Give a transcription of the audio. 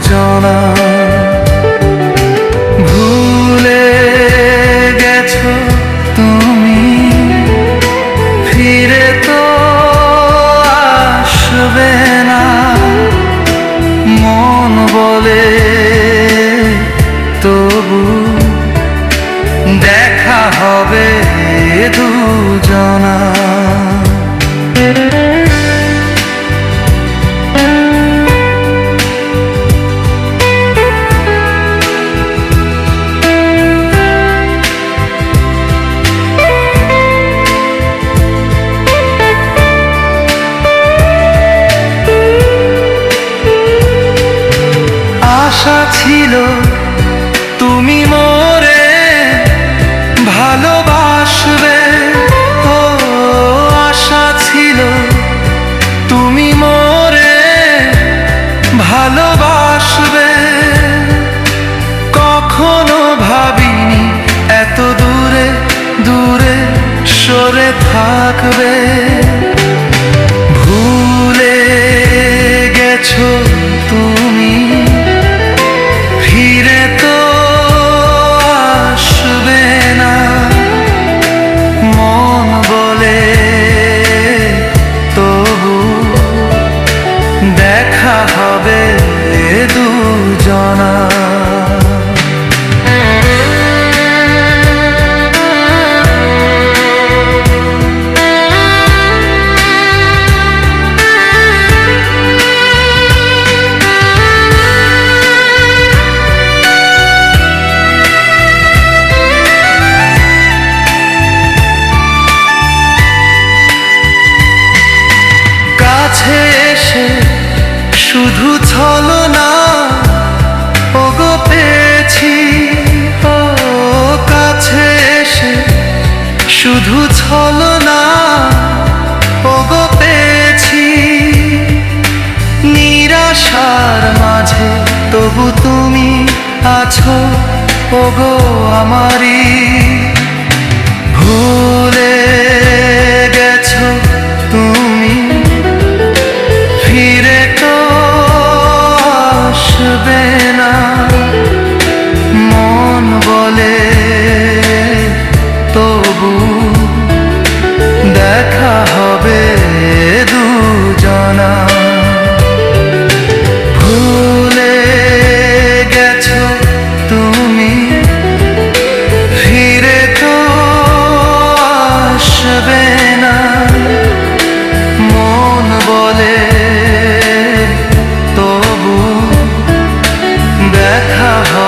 জানা। কখনো ভাবিনি এত দূরে দূরে সরে থাকবে। ভুলে গেছো তুমি, ফিরে তো আসবে না। মন বলে তবু দেখা হবে দুজনা। শুধু ছলো না ওগো পেয়েছি। নিরাশার মাঝে তবু তুমি আছো ওগো আমারি ভুলে দেখা হয়।